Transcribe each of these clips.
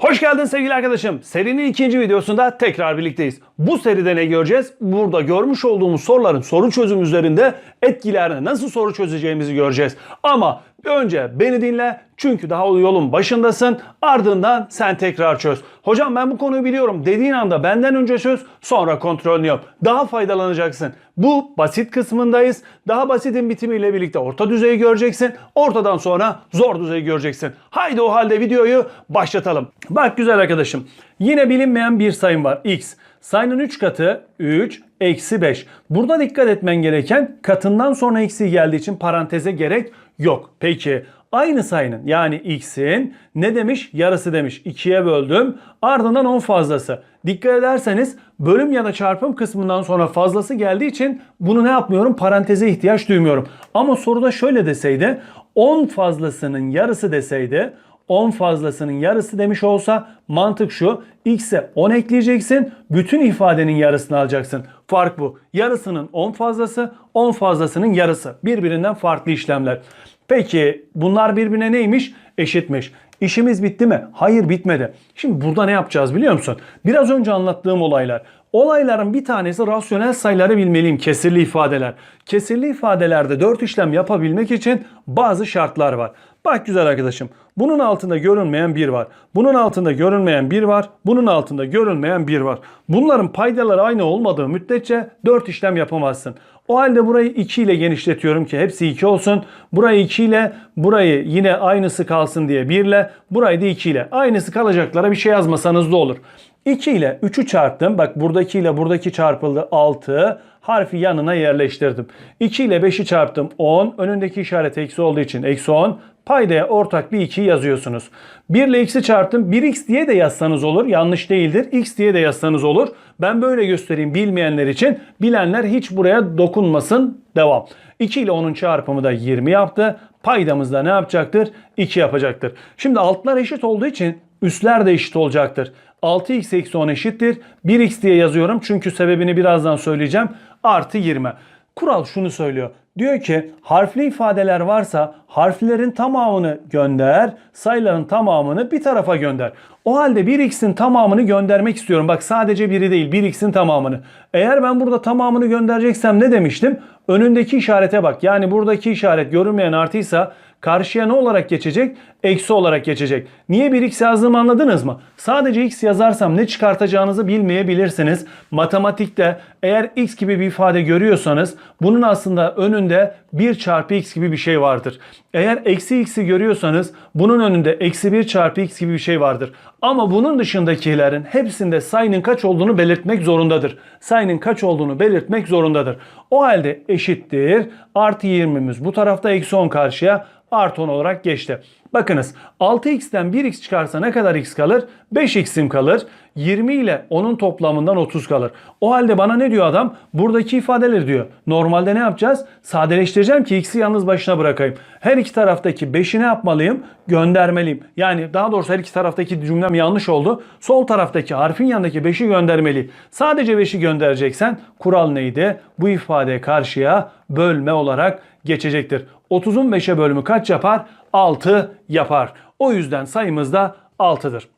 Hoş geldin sevgili arkadaşım. Serinin ikinci videosunda tekrar birlikteyiz. Bu seride ne göreceğiz? Burada görmüş olduğumuz soruların soru çözüm üzerinde etkilerini nasıl soru çözeceğimizi göreceğiz. Ama önce beni dinle çünkü daha yolun başındasın. Ardından sen tekrar çöz. Hocam ben bu konuyu biliyorum dediğin anda benden önce çöz sonra kontrolünü yap. Daha faydalanacaksın. Bu basit kısmındayız. Daha basitin bitimiyle birlikte orta düzeyi göreceksin. Ortadan sonra zor düzeyi göreceksin. Haydi o halde videoyu başlatalım. Bak güzel arkadaşım. Yine bilinmeyen bir sayım var. X. Sayının 3 katı 3 eksi 5. Burada dikkat etmen gereken katından sonra eksi geldiği için paranteze gerek yok. Peki aynı sayının yani x'in ne demiş? Yarısı demiş. 2'ye böldüm. Ardından 10 fazlası. Dikkat ederseniz bölüm ya da çarpım kısmından sonra fazlası geldiği için bunu ne yapmıyorum? Paranteze ihtiyaç duymuyorum. Ama soruda şöyle deseydi 10 fazlasının yarısı deseydi 10 fazlasının yarısı demiş olsa mantık şu. X'e 10 ekleyeceksin. Bütün ifadenin yarısını alacaksın. Fark bu. Yarısının 10 fazlası, 10 fazlasının yarısı. Birbirinden farklı işlemler. Peki bunlar birbirine neymiş? Eşitmiş. İşimiz bitti mi? Hayır bitmedi. Şimdi burada ne yapacağız biliyor musun? Biraz önce anlattığım olaylar. Olayların bir tanesi rasyonel sayıları bilmeliyim. Kesirli ifadeler. Kesirli ifadelerde 4 işlem yapabilmek için bazı şartlar var. Bak güzel arkadaşım. Bunun altında görünmeyen bir var. Bunun altında görünmeyen bir var. Bunun altında görünmeyen bir var. Bunların paydaları aynı olmadığı müddetçe 4 işlem yapamazsın. O halde burayı 2 ile genişletiyorum ki hepsi 2 olsun. Burayı 2 ile, burayı yine aynısı kalsın diye 1 ile, burayı da 2 ile. Aynısı kalacaklara bir şey yazmasanız da olur. 2 ile 3'ü çarptım. Bak buradaki ile buradaki çarpıldı 6. Harfi yanına yerleştirdim. 2 ile 5'i çarptım 10. Önündeki işaret eksi olduğu için eksi 10. Paydaya ortak bir 2 yazıyorsunuz. 1 ile x'i çarptım. 1x diye de yazsanız olur. Yanlış değildir. x diye de yazsanız olur. Ben böyle göstereyim bilmeyenler için. Bilenler hiç buraya dokunmasın. Devam. 2 ile 10'un çarpımı da 20 yaptı. Paydamız da ne yapacaktır? 2 yapacaktır. Şimdi altlar eşit olduğu için üstler de eşit olacaktır. 6x eksi 10 eşittir. 1x diye yazıyorum çünkü sebebini birazdan söyleyeceğim. Artı 20. Kural şunu söylüyor. Diyor ki harfli ifadeler varsa harflerin tamamını gönder, sayıların tamamını bir tarafa gönder. O halde 1x'in tamamını göndermek istiyorum. Bak sadece biri değil 1x'in tamamını. Eğer ben burada tamamını göndereceksem ne demiştim? Önündeki işarete bak. Yani buradaki işaret görünmeyen artıysa karşıya ne olarak geçecek? Eksi olarak geçecek. Niye 1x yazdığımı anladınız mı? Sadece x yazarsam ne çıkartacağınızı bilmeyebilirsiniz. Matematikte eğer x gibi bir ifade görüyorsanız bunun aslında önünde 1 çarpı x gibi bir şey vardır. Eğer eksi x'i görüyorsanız bunun önünde eksi 1 çarpı x gibi bir şey vardır. Ama bunun dışındakilerin hepsinde sayının kaç olduğunu belirtmek zorundadır. Sayının kaç olduğunu belirtmek zorundadır. O halde eşittir. Artı 20'miz bu tarafta eksi 10 karşıya artı 10 olarak geçti. Bakınız 6x'ten 1x çıkarsa ne kadar x kalır? 5x'im kalır. 20 ile onun toplamından 30 kalır. O halde bana ne diyor adam? Buradaki ifadeler diyor. Normalde ne yapacağız? Sadeleştireceğim ki x'i yalnız başına bırakayım. Her iki taraftaki 5'i ne yapmalıyım? Göndermeliyim. Yani daha doğrusu her iki taraftaki cümlem yanlış oldu. Sol taraftaki harfin yanındaki 5'i göndermeliyim. Sadece 5'i göndereceksen kural neydi? Bu ifade karşıya bölme olarak geçecektir. 30'un 5'e bölümü kaç yapar? 6 yapar. O yüzden sayımız da 6'dır.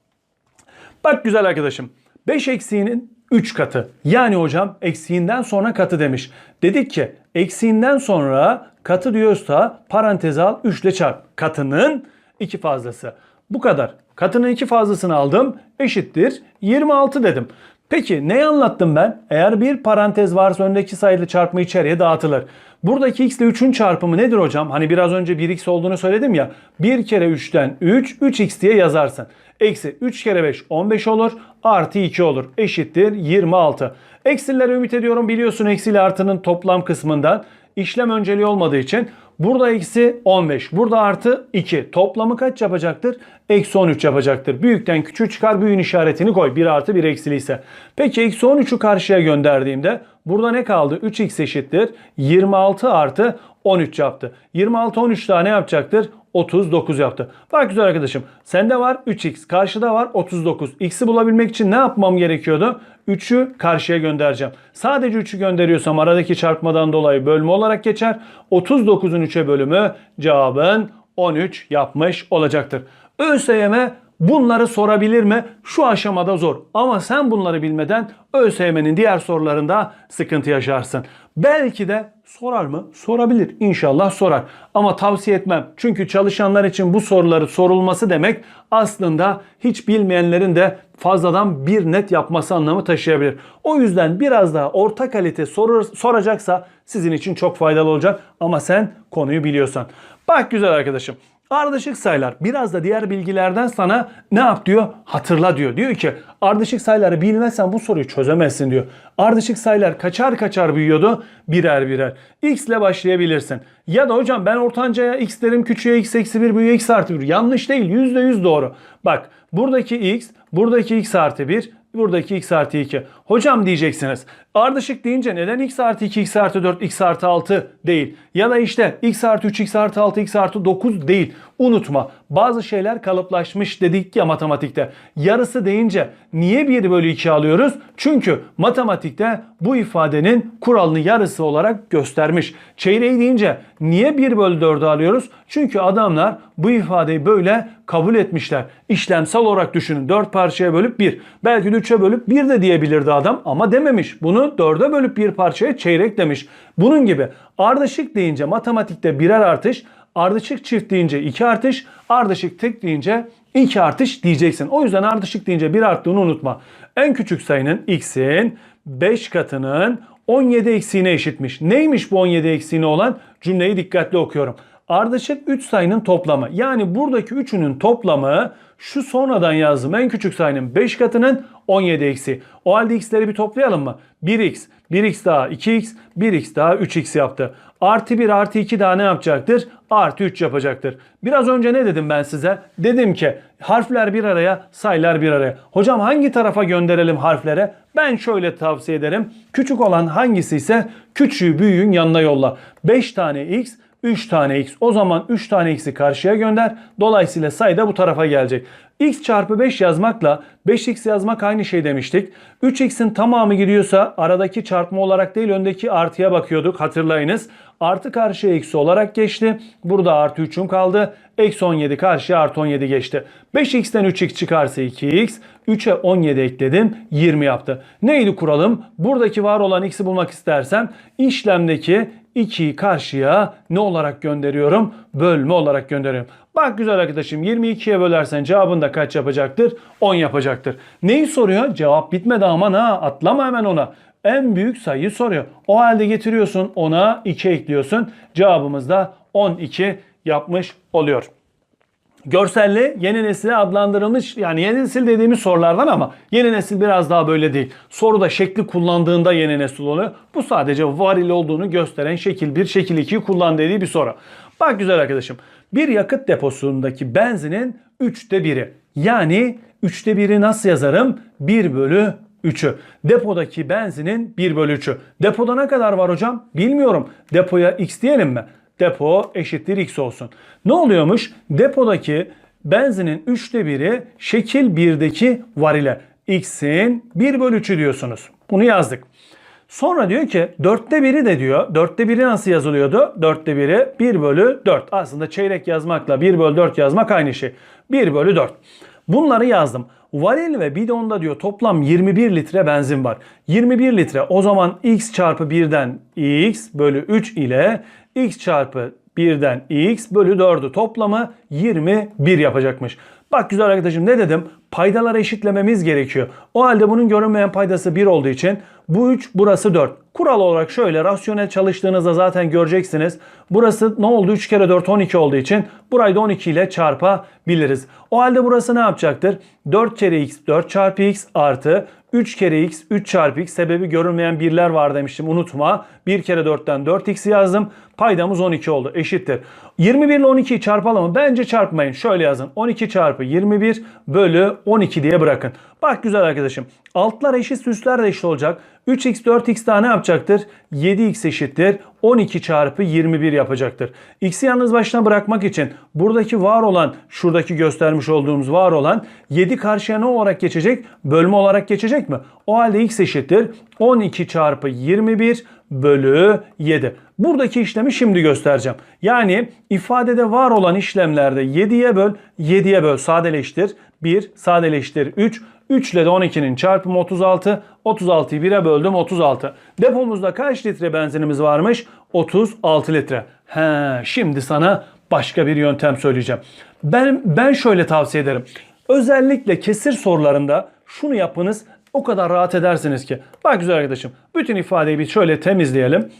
Bak güzel arkadaşım. 5 eksiğinin 3 katı. Yani hocam eksiğinden sonra katı demiş. Dedik ki eksiğinden sonra katı diyorsa paranteze al 3 ile çarp. Katının 2 fazlası. Bu kadar. Katının 2 fazlasını aldım. Eşittir 26 dedim. Peki neyi anlattım ben? Eğer bir parantez varsa öndeki sayılı çarpma içeriye dağıtılır. Buradaki x ile 3'ün çarpımı nedir hocam? Hani biraz önce 1x olduğunu söyledim ya. 1 kere 3'ten 3, 3x diye yazarsın. Eksi 3 kere 5 15 olur. Artı 2 olur. Eşittir 26. Eksileri ümit ediyorum biliyorsun eksiyle artının toplam kısmından. işlem önceliği olmadığı için Burada eksi 15. Burada artı 2. Toplamı kaç yapacaktır? Eksi 13 yapacaktır. Büyükten küçük çıkar büyüğün işaretini koy. 1 artı 1 eksiliyse. Peki eksi 13'ü karşıya gönderdiğimde burada ne kaldı? 3x eşittir. 26 artı 13 yaptı. 26 13 daha ne yapacaktır? 39 yaptı. Bak güzel arkadaşım. Sende var 3x. Karşıda var 39. X'i bulabilmek için ne yapmam gerekiyordu? 3'ü karşıya göndereceğim. Sadece 3'ü gönderiyorsam aradaki çarpmadan dolayı bölme olarak geçer. 39'un 3'e bölümü cevabın 13 yapmış olacaktır. ÖSYM bunları sorabilir mi? Şu aşamada zor. Ama sen bunları bilmeden ÖSYM'nin diğer sorularında sıkıntı yaşarsın. Belki de sorar mı? Sorabilir. İnşallah sorar. Ama tavsiye etmem. Çünkü çalışanlar için bu soruları sorulması demek aslında hiç bilmeyenlerin de fazladan bir net yapması anlamı taşıyabilir. O yüzden biraz daha orta kalite soru soracaksa sizin için çok faydalı olacak. Ama sen konuyu biliyorsan. Bak güzel arkadaşım. Ardışık sayılar biraz da diğer bilgilerden sana ne yap diyor? Hatırla diyor. Diyor ki ardışık sayıları bilmezsen bu soruyu çözemezsin diyor. Ardışık sayılar kaçar kaçar büyüyordu? Birer birer. X ile başlayabilirsin. Ya da hocam ben ortancaya x derim küçüğe x eksi 1 büyüğe x artı 1. Yanlış değil %100 doğru. Bak buradaki x buradaki x artı 1 buradaki x artı 2. Hocam diyeceksiniz. Ardışık deyince neden x artı 2, x artı 4, x artı 6 değil? Ya da işte x artı 3, x artı 6, x artı 9 değil. Unutma bazı şeyler kalıplaşmış dedik ya matematikte. Yarısı deyince niye 1 bölü 2 alıyoruz? Çünkü matematikte bu ifadenin kuralını yarısı olarak göstermiş. Çeyreği deyince niye 1 bölü 4'ü alıyoruz? Çünkü adamlar bu ifadeyi böyle kabul etmişler. İşlemsel olarak düşünün. 4 parçaya bölüp 1. Belki de 3'e bölüp 1 de diyebilirdi adam ama dememiş. Bunu 4'e bölüp bir parçaya çeyrek demiş. Bunun gibi ardışık deyince matematikte birer artış, ardışık çift deyince 2 artış, ardışık tek deyince 2 artış diyeceksin. O yüzden ardışık deyince 1 arttığını unutma. En küçük sayının x'in 5 katının 17 eksiğine eşitmiş. Neymiş bu 17 eksiğine olan? Cümleyi dikkatli okuyorum. Ardışık 3 sayının toplamı. Yani buradaki üçünün toplamı şu sonradan yazdığım en küçük sayının 5 katının 17 eksi. O halde x'leri bir toplayalım mı? 1x, 1x daha 2x, 1x daha 3x yaptı. Artı 1 artı 2 daha ne yapacaktır? Artı 3 yapacaktır. Biraz önce ne dedim ben size? Dedim ki harfler bir araya, sayılar bir araya. Hocam hangi tarafa gönderelim harflere? Ben şöyle tavsiye ederim. Küçük olan hangisi ise küçüğü büyüğün yanına yolla. 5 tane x, 3 tane x. O zaman 3 tane x'i karşıya gönder. Dolayısıyla sayı da bu tarafa gelecek. x çarpı 5 yazmakla 5x yazmak aynı şey demiştik. 3x'in tamamı gidiyorsa aradaki çarpma olarak değil öndeki artıya bakıyorduk hatırlayınız. Artı karşıya eksi olarak geçti. Burada artı 3'üm kaldı. Eksi 17 karşıya artı 17 geçti. 5x'ten 3x çıkarsa 2x. 3'e 17 ekledim 20 yaptı. Neydi kuralım? Buradaki var olan x'i bulmak istersem işlemdeki 2'yi karşıya ne olarak gönderiyorum? Bölme olarak gönderiyorum. Bak güzel arkadaşım 22'ye bölersen cevabın da kaç yapacaktır? 10 yapacaktır. Neyi soruyor? Cevap bitmedi aman ha atlama hemen ona. En büyük sayıyı soruyor. O halde getiriyorsun ona 2 ekliyorsun. Cevabımız da 12 yapmış oluyor. Görselli yeni nesile adlandırılmış yani yeni nesil dediğimiz sorulardan ama yeni nesil biraz daha böyle değil. Soruda şekli kullandığında yeni nesil oluyor. Bu sadece varil olduğunu gösteren şekil 1, şekil 2'yi kullan dediği bir soru. Bak güzel arkadaşım. Bir yakıt deposundaki benzinin 3'te 1'i. Yani 3'te 1'i nasıl yazarım? 1 bölü 3'ü. Depodaki benzinin 1 bölü 3'ü. Depoda ne kadar var hocam? Bilmiyorum. Depoya x diyelim mi? Depo eşittir x olsun. Ne oluyormuş? Depodaki benzinin 3'te 1'i şekil 1'deki varile. X'in 1 bölü 3'ü diyorsunuz. Bunu yazdık. Sonra diyor ki 4'te 1'i de diyor. 4'te 1'i nasıl yazılıyordu? 4'te 1'i 1 bölü 4. Aslında çeyrek yazmakla 1 bölü 4 yazmak aynı şey. 1 bölü 4. Bunları yazdım. Varil ve bidonda diyor toplam 21 litre benzin var. 21 litre o zaman x çarpı 1'den x bölü 3 ile x çarpı 1'den x bölü 4'ü toplamı 21 yapacakmış. Bak güzel arkadaşım ne dedim? Paydaları eşitlememiz gerekiyor. O halde bunun görünmeyen paydası 1 olduğu için bu 3 burası 4. Kural olarak şöyle rasyonel çalıştığınızda zaten göreceksiniz. Burası ne oldu? 3 kere 4 12 olduğu için burayı da 12 ile çarpabiliriz. O halde burası ne yapacaktır? 4 kere x 4 çarpı x artı 3 kere x 3 çarpı x sebebi görünmeyen birler var demiştim unutma. 1 kere 4'ten 4x yazdım. Paydamız 12 oldu eşittir. 21 ile 12'yi çarpalım mı? Bence çarpmayın. Şöyle yazın. 12 çarpı 21 bölü 12 diye bırakın. Bak güzel arkadaşım. Altlar eşit üstler de eşit olacak. 3x 4x daha ne yapacaktır? 7x eşittir. 12 çarpı 21 yapacaktır. X'i yalnız başına bırakmak için buradaki var olan, şuradaki göstermiş olduğumuz var olan 7 karşıya ne olarak geçecek? Bölme olarak geçecek mi? O halde x eşittir. 12 çarpı 21 bölü 7. Buradaki işlemi şimdi göstereceğim. Yani ifadede var olan işlemlerde 7'ye böl, 7'ye böl sadeleştir. 1 sadeleştir 3. 3 ile de 12'nin çarpımı 36. 36'yı 1'e böldüm 36. Depomuzda kaç litre benzinimiz varmış? 36 litre. He, şimdi sana başka bir yöntem söyleyeceğim. Ben ben şöyle tavsiye ederim. Özellikle kesir sorularında şunu yapınız o kadar rahat edersiniz ki. Bak güzel arkadaşım bütün ifadeyi bir şöyle temizleyelim.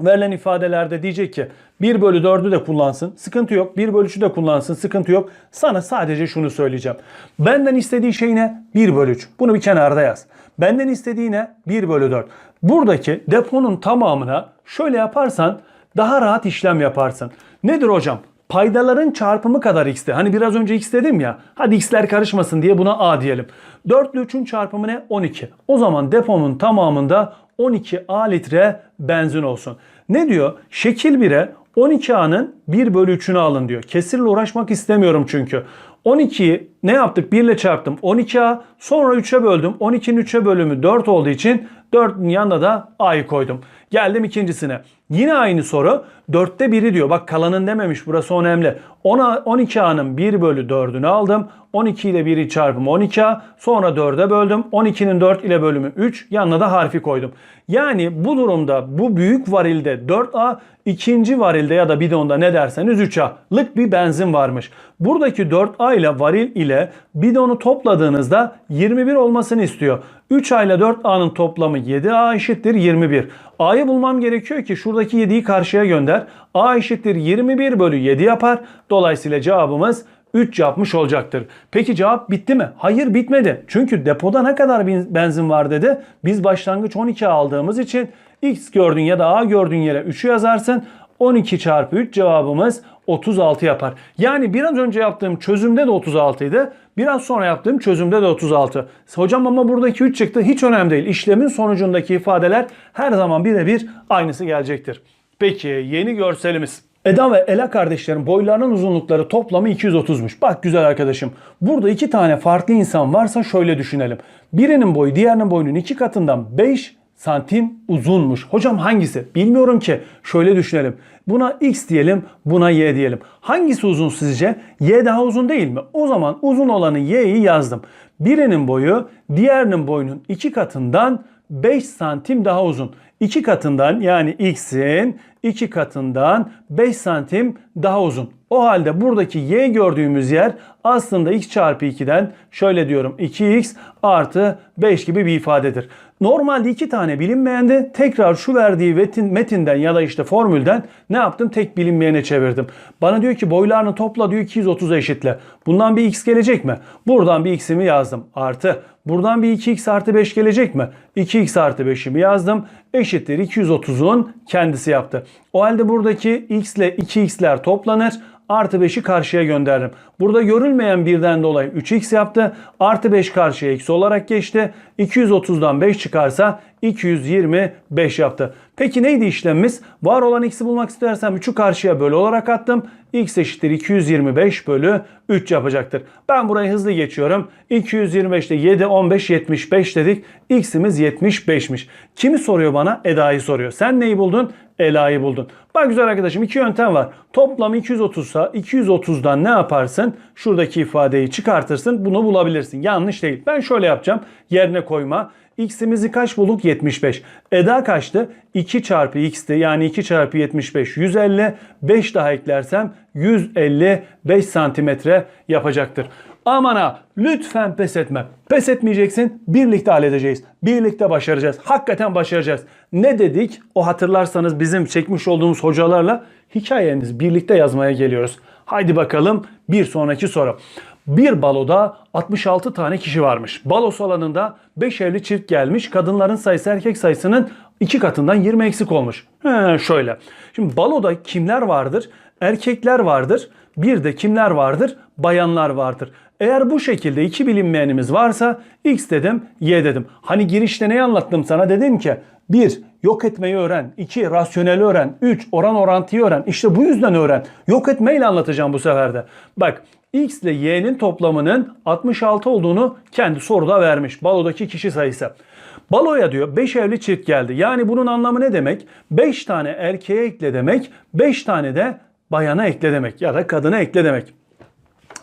Verilen ifadelerde diyecek ki 1 bölü 4'ü de kullansın. Sıkıntı yok. 1 bölü 3'ü de kullansın. Sıkıntı yok. Sana sadece şunu söyleyeceğim. Benden istediği şey ne? 1 bölü 3. Bunu bir kenarda yaz. Benden istediği ne? 1 bölü 4. Buradaki deponun tamamına şöyle yaparsan daha rahat işlem yaparsın. Nedir hocam? Paydaların çarpımı kadar x'ti. Hani biraz önce x dedim ya. Hadi x'ler karışmasın diye buna a diyelim. 4 ile 3'ün çarpımı ne? 12. O zaman depomun tamamında 12 A litre benzin olsun. Ne diyor? Şekil 1'e 12A'nın 1 bölü 3'ünü alın diyor. Kesirle uğraşmak istemiyorum çünkü. 12'yi ne yaptık? 1 ile çarptım. 12A sonra 3'e böldüm. 12'nin 3'e bölümü 4 olduğu için 4'ün yanına da A'yı koydum. Geldim ikincisine. Yine aynı soru. 4'te 1'i diyor. Bak kalanın dememiş. Burası önemli. 10'a 12A'nın 1 bölü 4'ünü aldım. 12 ile 1'i çarpım 12A. Sonra 4'e böldüm. 12'nin 4 ile bölümü 3. Yanına da harfi koydum. Yani bu durumda bu büyük varilde 4A, ikinci varilde ya da bidonda ne derseniz 3A'lık bir benzin varmış. Buradaki 4A ile varil ile bidonu topladığınızda 21 olmasını istiyor. 3A ile 4A'nın toplamı 7A eşittir 21. A'yı bulmam gerekiyor ki şuradaki 7'yi karşıya gönder. A eşittir 21 bölü 7 yapar. Dolayısıyla cevabımız 3 yapmış olacaktır. Peki cevap bitti mi? Hayır bitmedi. Çünkü depoda ne kadar benzin var dedi. Biz başlangıç 12 aldığımız için X gördüğün ya da A gördüğün yere 3'ü yazarsın. 12 çarpı 3 cevabımız 36 yapar. Yani biraz önce yaptığım çözümde de 36 idi. Biraz sonra yaptığım çözümde de 36. Hocam ama buradaki 3 çıktı. Hiç önemli değil. İşlemin sonucundaki ifadeler her zaman birebir aynısı gelecektir. Peki yeni görselimiz. Eda ve Ela kardeşlerin boylarının uzunlukları toplamı 230'muş. Bak güzel arkadaşım. Burada iki tane farklı insan varsa şöyle düşünelim. Birinin boyu diğerinin boyunun iki katından 5 santim uzunmuş. Hocam hangisi? Bilmiyorum ki. Şöyle düşünelim. Buna x diyelim, buna y diyelim. Hangisi uzun sizce? Y daha uzun değil mi? O zaman uzun olanı y'yi yazdım. Birinin boyu diğerinin boyunun iki katından 5 santim daha uzun. İki katından yani x'in iki katından 5 santim daha uzun. O halde buradaki y gördüğümüz yer aslında x çarpı 2'den şöyle diyorum 2x artı 5 gibi bir ifadedir. Normalde iki tane bilinmeyende tekrar şu verdiği metin, metinden ya da işte formülden ne yaptım? Tek bilinmeyene çevirdim. Bana diyor ki boylarını topla diyor 230'a eşitle. Bundan bir x gelecek mi? Buradan bir x'imi yazdım. Artı. Buradan bir 2x artı 5 gelecek mi? 2x artı 5'imi yazdım. Eşittir 230'un kendisi yaptı. O halde buradaki x ile 2x'ler toplanır artı 5'i karşıya gönderirim. Burada görülmeyen birden dolayı 3x yaptı. Artı 5 karşıya eksi olarak geçti. 230'dan 5 çıkarsa 225 yaptı. Peki neydi işlemimiz? Var olan x'i bulmak istersem 3'ü karşıya bölü olarak attım. x eşittir 225 bölü 3 yapacaktır. Ben burayı hızlı geçiyorum. 225'te 7, 15, 75 dedik. x'imiz 75'miş. Kimi soruyor bana? Eda'yı soruyor. Sen neyi buldun? Ela'yı buldun. Bak güzel arkadaşım iki yöntem var. Toplam 230 ise 230'dan ne yaparsın? Şuradaki ifadeyi çıkartırsın. Bunu bulabilirsin. Yanlış değil. Ben şöyle yapacağım. Yerine koyma. X'imizi kaç bulduk? 75. Eda kaçtı? 2 çarpı x'ti. Yani 2 çarpı 75 150. 5 daha eklersem 155 santimetre yapacaktır. Aman ha lütfen pes etme. Pes etmeyeceksin. Birlikte halledeceğiz. Birlikte başaracağız. Hakikaten başaracağız. Ne dedik? O hatırlarsanız bizim çekmiş olduğumuz hocalarla hikayeniz birlikte yazmaya geliyoruz. Haydi bakalım bir sonraki soru. Bir baloda 66 tane kişi varmış. Balo salonunda 5 evli çift gelmiş. Kadınların sayısı erkek sayısının 2 katından 20 eksik olmuş. He, şöyle. Şimdi baloda kimler vardır? Erkekler vardır. Bir de kimler vardır? Bayanlar vardır. Eğer bu şekilde iki bilinmeyenimiz varsa x dedim, y dedim. Hani girişte neyi anlattım sana? Dedim ki 1. Yok etmeyi öğren. 2. Rasyoneli öğren. 3. Oran orantıyı öğren. İşte bu yüzden öğren. Yok etmeyle anlatacağım bu sefer de. Bak x ile y'nin toplamının 66 olduğunu kendi soruda vermiş. Balodaki kişi sayısı. Baloya diyor 5 evli çift geldi. Yani bunun anlamı ne demek? 5 tane erkeğe ekle demek, 5 tane de bayana ekle demek ya da kadına ekle demek.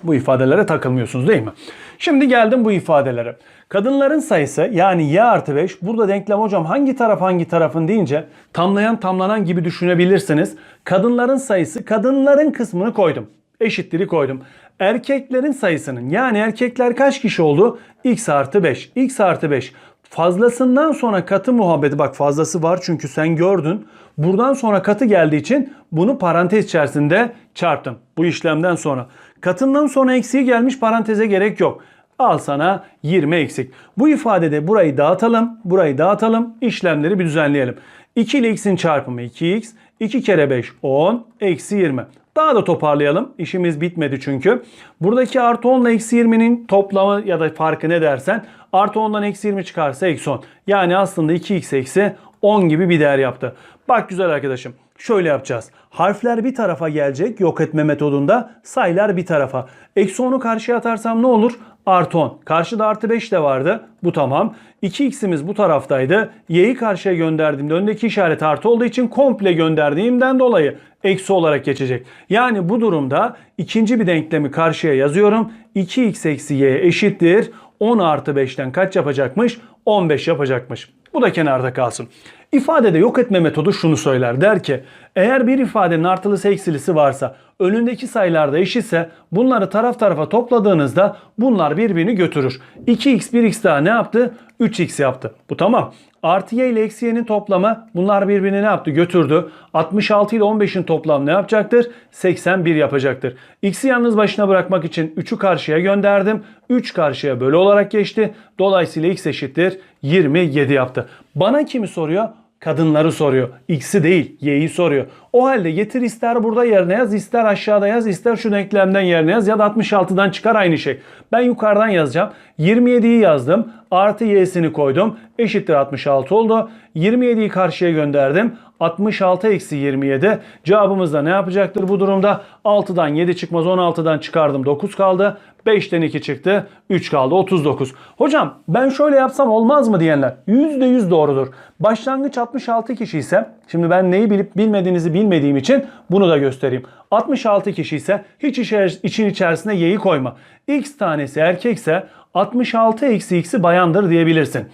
Bu ifadelere takılmıyorsunuz değil mi? Şimdi geldim bu ifadelere. Kadınların sayısı yani y artı 5 burada denklem hocam hangi taraf hangi tarafın deyince tamlayan tamlanan gibi düşünebilirsiniz. Kadınların sayısı kadınların kısmını koydum. Eşitleri koydum. Erkeklerin sayısının yani erkekler kaç kişi oldu? x artı 5. x artı 5. Fazlasından sonra katı muhabbeti bak fazlası var çünkü sen gördün. Buradan sonra katı geldiği için bunu parantez içerisinde çarptım. Bu işlemden sonra. Katından sonra eksiği gelmiş paranteze gerek yok. Al sana 20 eksik. Bu ifadede burayı dağıtalım, burayı dağıtalım, işlemleri bir düzenleyelim. 2 ile x'in çarpımı 2x, 2 kere 5 10, eksi 20. Daha da toparlayalım. İşimiz bitmedi çünkü. Buradaki artı 10 ile eksi 20'nin toplamı ya da farkı ne dersen artı 10'dan eksi 20 çıkarsa eksi 10. Yani aslında 2x eksi 10 gibi bir değer yaptı. Bak güzel arkadaşım. Şöyle yapacağız. Harfler bir tarafa gelecek yok etme metodunda. Sayılar bir tarafa. Eksi 10'u karşıya atarsam ne olur? Artı 10. Karşıda artı 5 de vardı. Bu tamam. 2x'imiz bu taraftaydı. Y'yi karşıya gönderdiğimde öndeki işaret artı olduğu için komple gönderdiğimden dolayı eksi olarak geçecek. Yani bu durumda ikinci bir denklemi karşıya yazıyorum. 2x eksi y eşittir. 10 artı 5'ten kaç yapacakmış? 15 yapacakmış. Bu da kenarda kalsın. İfadede yok etme metodu şunu söyler. Der ki eğer bir ifadenin artılısı eksilisi varsa önündeki sayılarda eşitse bunları taraf tarafa topladığınızda bunlar birbirini götürür. 2x 1x daha ne yaptı? 3x yaptı. Bu tamam. Artı y ile eksi y'nin toplamı bunlar birbirini ne yaptı? Götürdü. 66 ile 15'in toplamı ne yapacaktır? 81 yapacaktır. X'i yalnız başına bırakmak için 3'ü karşıya gönderdim. 3 karşıya bölü olarak geçti. Dolayısıyla x eşittir 27 yaptı. Bana kimi soruyor? Kadınları soruyor. X'i değil, Y'yi soruyor. O halde getir ister burada yerine yaz, ister aşağıda yaz, ister şu denklemden yerine yaz ya da 66'dan çıkar aynı şey. Ben yukarıdan yazacağım. 27'yi yazdım. Artı Y'sini koydum. Eşittir 66 oldu. 27'yi karşıya gönderdim. 66 eksi 27. Cevabımız da ne yapacaktır bu durumda? 6'dan 7 çıkmaz 16'dan çıkardım 9 kaldı. 5'ten 2 çıktı 3 kaldı 39. Hocam ben şöyle yapsam olmaz mı diyenler %100 doğrudur. Başlangıç 66 kişi ise şimdi ben neyi bilip bilmediğinizi bilmediğim için bunu da göstereyim. 66 kişi ise hiç için içerisine y'yi koyma. X tanesi erkekse 66 eksi x'i bayandır diyebilirsin.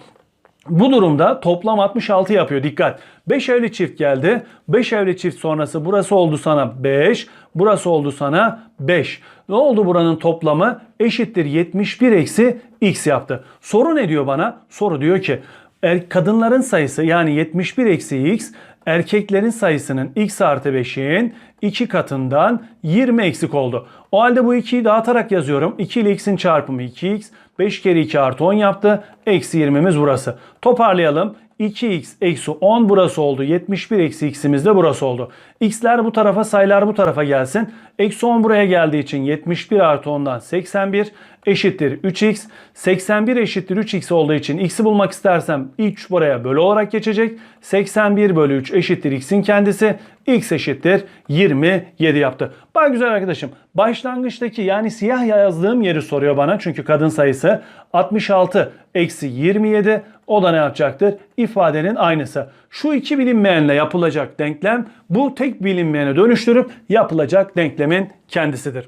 Bu durumda toplam 66 yapıyor. Dikkat. 5 evli çift geldi. 5 evli çift sonrası burası oldu sana 5. Burası oldu sana 5. Ne oldu buranın toplamı? Eşittir 71 eksi x yaptı. Soru ne diyor bana? Soru diyor ki er, kadınların sayısı yani 71 eksi x erkeklerin sayısının x artı 5'in 2 katından 20 eksik oldu. O halde bu 2'yi dağıtarak yazıyorum. 2 ile x'in çarpımı 2x. 5 kere 2 artı 10 yaptı. Eksi 20'miz burası. Toparlayalım. 2x eksi 10 burası oldu. 71 eksi x'imiz de burası oldu. x'ler bu tarafa sayılar bu tarafa gelsin. Eksi 10 buraya geldiği için 71 artı 10'dan 81 eşittir 3x. 81 eşittir 3x olduğu için x'i bulmak istersem 3 buraya bölü olarak geçecek. 81 bölü 3 eşittir x'in kendisi. x eşittir 27 yaptı. Bak güzel arkadaşım başlangıçtaki yani siyah yazdığım yeri soruyor bana. Çünkü kadın sayısı 66 eksi 27 o da ne yapacaktır? İfadenin aynısı. Şu iki bilinmeyenle yapılacak denklem bu tek bilinmeyene dönüştürüp yapılacak denklemin kendisidir.